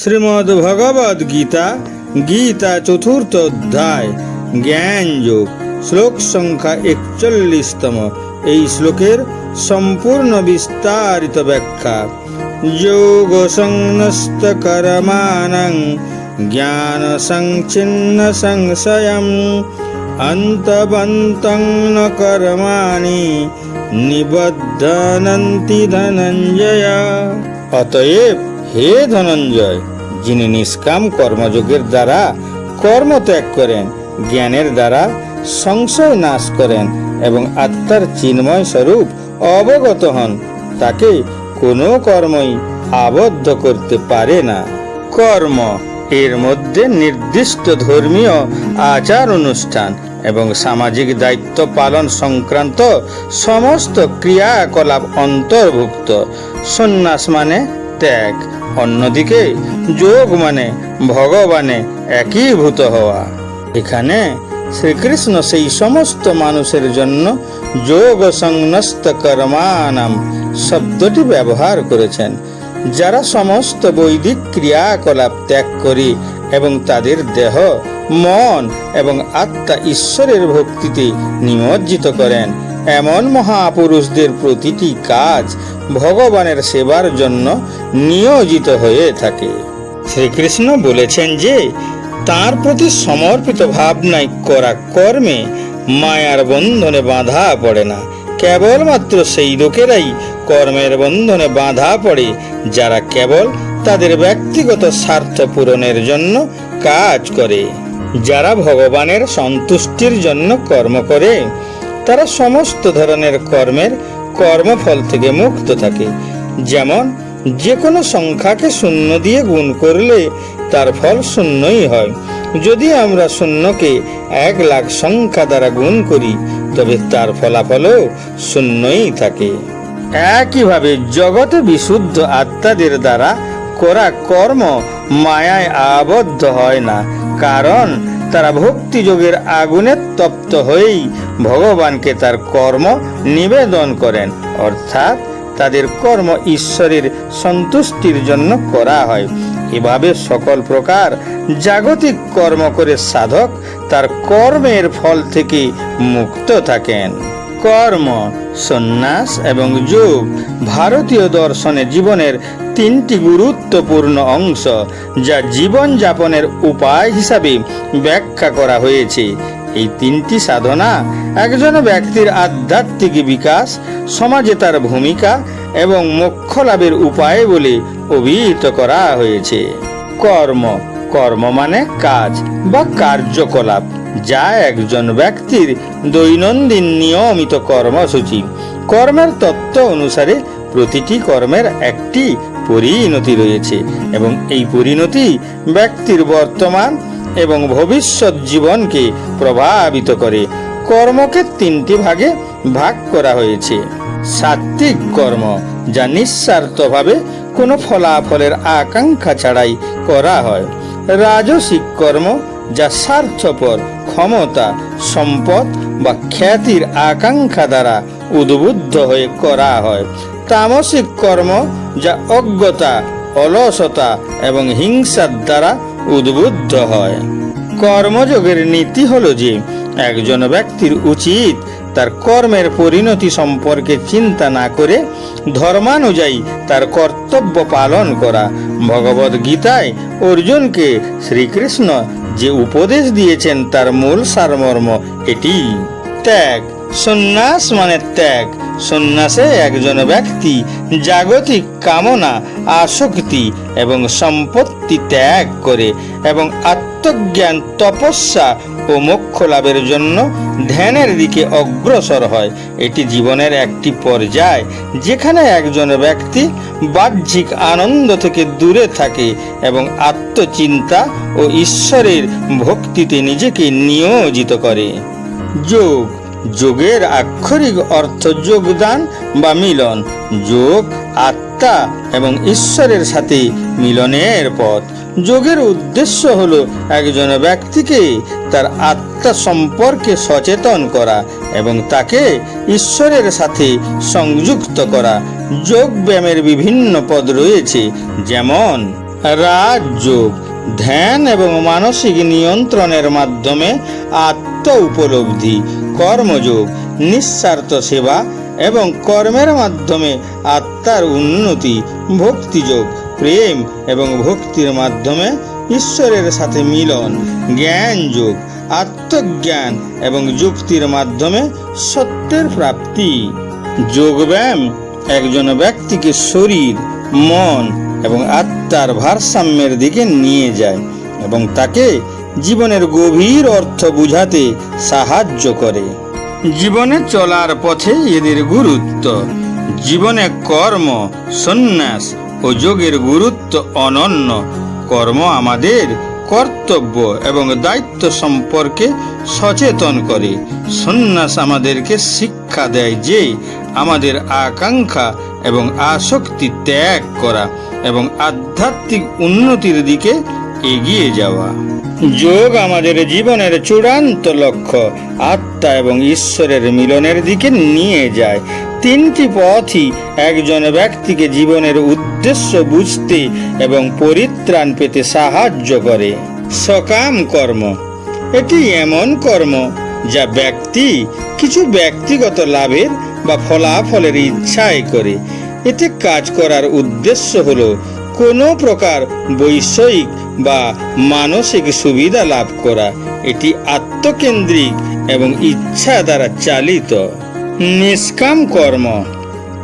শ্রীমদ্ ভগবদ গীতা গীতা চতুর্থ অধ্যায় জ্ঞান যোগ শ্লোক সংখ্যা একচল্লিশতম। এই শ্লোকের সম্পূর্ণ বিস্তারিত ব্যাখ্যা। যোগ সংনস্ত কর্মাণং জ্ঞান সংচ্ছিন্ন সংশয়ম অন্তবন্তং কর্মাণি নিবদ্ধনন্তি ধনঞ্জয়। অতএব হে ধনঞ্জয়, যিনি নিষ্কাম কর্মযোগের দ্বারা কর্ম ত্যাগ করেন, জ্ঞানের দ্বারা সংশয় নাশ করেন এবং আত্মার চিন্ময় স্বরূপ অবগত হন, তাকে কোনো কর্মই আবদ্ধ করতে পারে না। কর্ম এর মধ্যে নির্দিষ্ট ধর্মীয় আচার অনুষ্ঠান এবং সামাজিক দায়িত্ব পালন সংক্রান্ত সমস্ত ক্রিয়াকলাপ অন্তর্ভুক্ত। সন্ন্যাস মানে ত্যাগ। অন্যদিকে যোগ মানে ভগবানে একীভূত হওয়া। এখানে শ্রীকৃষ্ণ সেই সমস্ত মানুষের জন্য যোগ সংনস্ত কর্মানাম শব্দটি ব্যবহার করেছেন, যারা সমস্ত বৈদিক ক্রিয়াকলাপ ত্যাগ করি এবং তাদের দেহ, মন এবং আত্মা ঈশ্বরের ভক্তিতে নিমজ্জিত করেন। এমন মহাপুরুষদের প্রতিটি কাজ ভগবানের সেবার জন্য নিয়োজিত হয়ে থাকে। শ্রীকৃষ্ণ বলেছেন যে, তার প্রতি সমর্পিত ভাবনায় করা কর্মে মায়ার বন্ধনে বাঁধা পড়ে না। কেবলমাত্র সেই লোকেরাই কর্মের বন্ধনে বাঁধা পড়ে, যারা কেবল তাদের ব্যক্তিগত স্বার্থ পূরণের জন্য কাজ করে। যারা ভগবানের সন্তুষ্টির জন্য কর্ম করে, তারা সমস্ত ধরনের কর্মের কর্মফল থেকে মুক্ত থাকে। যেমন যে কোনো সংখ্যাকে শূন্য দিয়ে গুণ করলে তার ফল শূন্যই হয়। যদি আমরা শূন্যকে এক লাখ সংখ্যা দ্বারা গুণ করি, তবে তার ফলাফলও শূন্যই থাকে। একইভাবে জগতে বিশুদ্ধ আত্মাদের দ্বারা করা কর্ম মায়ায় আবদ্ধ হয় না, কারণ তারা ভক্তিযোগের আগুনে তপ্ত হয়েই ভগবানকে তার কর্ম নিবেদন করেন। অর্থাৎ তাদের কর্ম ঈশ্বরের সন্তুষ্টির জন্য করা হয়। এভাবে সকল প্রকার জাগতিক কর্ম করে সাধক তার কর্মের ফল থেকে মুক্ত থাকেন। কর্ম, সন্ন্যাস এবং যোগ ভারতীয় দর্শনে জীবনের তিনটি গুরুত্বপূর্ণ অংশ যা জীবন যাপনের উপায় হিসাবে ব্যাখ্যা করা হয়েছে। এই তিনটি সাধনা একজন ব্যক্তির আধ্যাত্মিক বিকাশ, সমাজে তার ভূমিকা এবং মোক্ষ লাভের উপায় বলে অভিহিত করা হয়েছে। কর্ম কর্ম মানে কাজ বা কার্যকলাপ, যা একজন ব্যক্তির দৈনন্দিন নিয়মিত কর্মসূচি। কর্মের তত্ত্ব অনুসারে প্রতিটি কর্মের একটি পরিণতি রয়েছে এবং এই পরিণতি ব্যক্তির বর্তমান এবং ভবিষ্যৎ জীবনকে প্রভাবিত করে। কর্মকে তিনটি ভাগে ভাগ করা হয়েছে। সাত্ত্বিক কর্ম, যা নিঃস্বার্থভাবে কোনো ফলাফলের আকাঙ্ক্ষা ছাড়াই করা হয়। রাজসিক কর্ম, যা স্বার্থপর, ক্ষমতা, সম্পদ বা খ্যাতির আকাঙ্ক্ষা দ্বারা উদ্বুদ্ধ হয়ে করা হয়। তামসিক কর্ম যা অজ্ঞতা, অলসতা এবং হিংসার দ্বারা উদ্বুদ্ধ হয়। কর্মযোগের নীতি হলো যে, একজন ব্যক্তির উচিত তার কর্মের পরিণতি সম্পর্কে চিন্তা না করে ধর্মানুযায়ী তার কর্তব্য পালন করা। ভগবদ গীতায় অর্জুনকে শ্রীকৃষ্ণ যে উপদেশ দিয়েছেন তার মূল সারমর্ম এটি। ত্যাগ। সন্ন্যাস মানে ত্যাগ। সন্ন্যাসে একজন ব্যক্তি জাগতিক কামনা, আসক্তি এবং সম্পত্তি ত্যাগ করে এবং আত্মজ্ঞান, তপস্যা ও মোক্ষ লাভের জন্য ধ্যানের দিকে অগ্রসর হয়। এটি জীবনের একটি পর্যায় যেখানে একজন ব্যক্তি বাহ্যিক আনন্দ থেকে দূরে থাকে এবং আত্মচিন্তা ও ঈশ্বরের ভক্তিতে নিজেকে নিয়োজিত করে। যোগ যোগের আক্ষরিক অর্থ যোগদান বা মিলন। যোগ, আত্মা এবং ঈশ্বরের সাথে মিলনের পথ। যোগের উদ্দেশ্য হলো একজন ব্যক্তিকে তার আত্মা সম্পর্কে সচেতন করা এবং তাকে ঈশ্বরের সাথে সংযুক্ত করা। যোগ ব্যায়ামের বিভিন্ন পদ রয়েছে, যেমন রাজযোগ, ধ্যান এবং মানসিক নিয়ন্ত্রণের মাধ্যমে আত্ম উপলব্ধি, কর্মযোগ, নিঃস্বার্থ সেবা এবং কর্মের মাধ্যমে আত্মার উন্নতি, ভক্তিযোগ, প্রেম এবং ভক্তির মাধ্যমে ঈশ্বরের সাথে মিলন জ্ঞান যোগ আত্মজ্ঞান এবং যুক্তির মাধ্যমে সত্যের প্রাপ্তি। যোগব্যায়াম একজন ব্যক্তিকে শরীর, মন এবং আত্মার ভারসাম্যের দিকে নিয়ে যায় এবং তাকে জীবনের গভীর অর্থ বুঝাতে সাহায্য করে। জীবনে চলার পথে এদের গুরুত্ব। জীবনে কর্ম, সন্ন্যাস ও যোগের গুরুত্ব অনন্য। কর্ম আমাদের কর্তব্য এবং দায়িত্ব সম্পর্কে সচেতন করে। সন্ন্যাস আমাদেরকে শিক্ষা দেয় যে আমাদের আকাঙ্ক্ষা এবং আসক্তি ত্যাগ করা এবং আধ্যাত্মিক উন্নতির দিকে এগিয়ে যাওয়া। যোগ আমাদের জীবনের চূড়ান্ত লক্ষ্য। আত্মা এবং ঈশ্বরের মিলনের দিকে নিয়ে যায়। তিনটি পথই একজন ব্যক্তিকে জীবনের উদ্দেশ্য বুঝতে এবং পরিত্রাণ পেতে সাহায্য করে। সকাম কর্ম। এটি এমন কর্ম যা ব্যক্তি কিছু ব্যক্তিগত লাভের বা ফলাফলের ইচ্ছায় করে। এতে কাজ করার উদ্দেশ্য হলো কোনো প্রকার বৈষয়িক বা মানসিক সুবিধা লাভ করা। এটি আত্মকেন্দ্রিক এবং ইচ্ছা দ্বারা চালিত। নিষ্কাম কর্ম।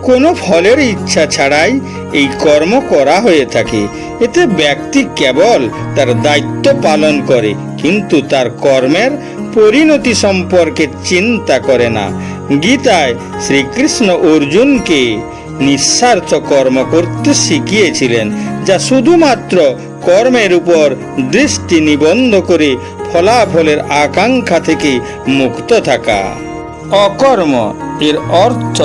কোনো ফলের ইচ্ছা ছাড়াই এই কর্ম করা হয়ে থাকে। এতে ব্যক্তি কেবল তার দায়িত্ব পালন করে, কিন্তু তার কর্মের পরিণতি সম্পর্কে চিন্তা করে না। গীতায় শ্রীকৃষ্ণ অর্জুনকে নিঃস্বার্থ কর্ম করতে শিখিয়েছিলেন, যা শুধুমাত্র কর্মের উপর দৃষ্টি নিবন্ধ করে ফলাফলের আকাঙ্ক্ষা থেকে মুক্ত থাকা। অকর্ম এর অর্থ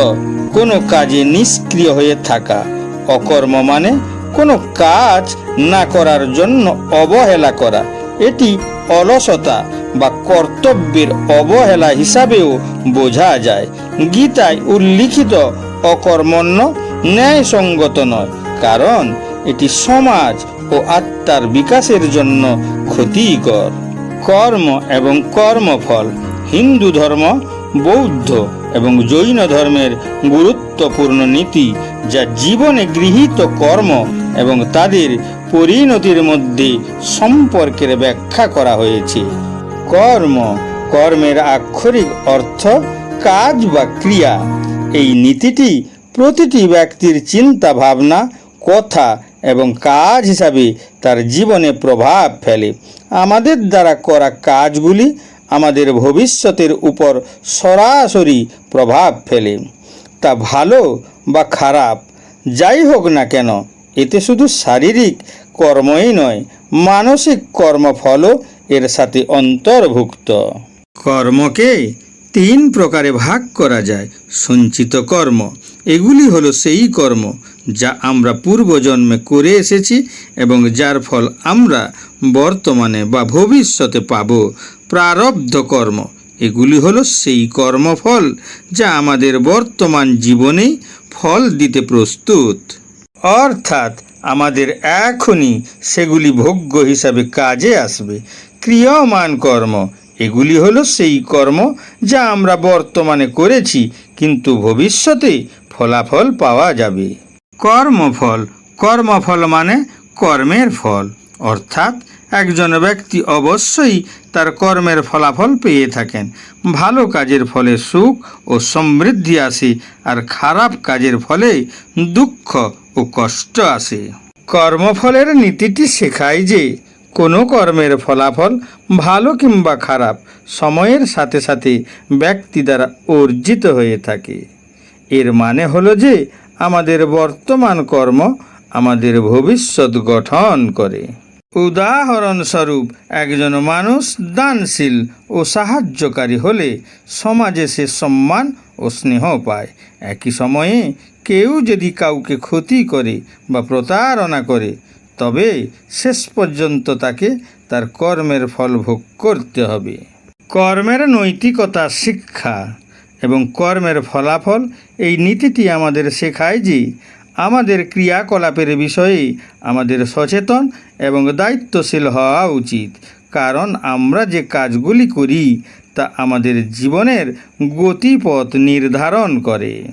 কোনো কাজে নিষ্ক্রিয় হয়ে থাকা। অকর্ম মানে কোনো কাজ না করার জন্য অবহেলা করা। এটি অলসতা বা কর্তব্যের অবহেলা হিসাবেও বোঝা যায়। গীতায় উল্লিখিত অকর্মণ্য, ন্যায়সঙ্গত নয়, কারণ এটি সমাজ ও আত্মার বিকাশের জন্য ক্ষতিকর। কর্ম এবং কর্মফল হিন্দু ধর্ম, বৌদ্ধ এবং জৈন ধর্মের গুরুত্বপূর্ণ নীতি যা জীবনে গৃহীত কর্ম এবং তাদের পরিণতির মধ্যে সম্পর্কের ব্যাখ্যা করা হয়েছে। কর্ম, কর্মের আক্ষরিক অর্থ কাজ বা ক্রিয়া। এই নীতিটি প্রতিটি ব্যক্তির চিন্তা, ভাবনা, কথা এবং কাজ হিসাবে তার জীবনে প্রভাব ফেলে। আমাদের দ্বারা করা কাজগুলি আমাদের ভবিষ্যতের উপর সরাসরি প্রভাব ফেলে। তা ভালো বা খারাপ, যাই হোক না কেন, এতে শুধু শারীরিক কর্মই নয়, মানসিক কর্মফলও এর সাথে অন্তর্ভুক্ত। কর্মকে তিন প্রকারে ভাগ করা যায়, সঞ্চিত কর্ম। এগুলি হলো সেই কর্ম যা আমরা পূর্বজন্মে করে এসেছি এবং যার ফল আমরা বর্তমানে বা ভবিষ্যতে পাব। প্রারব্ধ কর্ম, এগুলি হলো সেই কর্মফল যা আমাদের বর্তমান জীবনেই ফল দিতে প্রস্তুত। অর্থাৎ আমাদের এখনই সেগুলি ভোগ্য হিসাবে কাজে আসবে। ক্রিয়মান কর্ম এগুলি হলো সেই কর্ম যা আমরা বর্তমানে করেছি, কিন্তু ভবিষ্যতে ফলাফল পাওয়া যাবে। কর্মফল কর্মফল মানে কর্মের ফল। অর্থাৎ একজন ব্যক্তি অবশ্যই তার কর্মের ফলাফল পেয়ে থাকেন। ভালো কাজের ফলে সুখ ও সমৃদ্ধি আসে, আর খারাপ কাজের ফলে দুঃখ ও কষ্ট আসে। কর্মফলের নীতিটি শেখায় যে কোনো কর্মের ফলাফল ভালো কিংবা খারাপ, সময়ের সাথে সাথে ব্যক্তি দ্বারা অর্জিত হয়ে থাকে। এর মানে হলো যে, আমাদের বর্তমান কর্ম আমাদের ভবিষ্যৎ গঠন করে। উদাহরণস্বরূপ, একজন মানুষ দানশীল ও সাহায্যকারী হলে সমাজে সে সম্মান ও স্নেহ পায়। একই সময়ে কেউ যদি কাউকে ক্ষতি করে বা প্রতারণা করে তবে শেষ পর্যন্ত তাকে তার কর্মের ফল ভোগ করতে হবে। কর্মের নৈতিকতা, শিক্ষা এবং কর্মের ফলাফল এই নীতিটি আমাদের শেখায় যে আমাদের ক্রিয়াকলাপের বিষয়ে আমাদের সচেতন এবং দায়িত্বশীল হওয়া উচিত। কারণ আমরা যে কাজগুলি করি তা আমাদের জীবনের গতিপথ নির্ধারণ করে।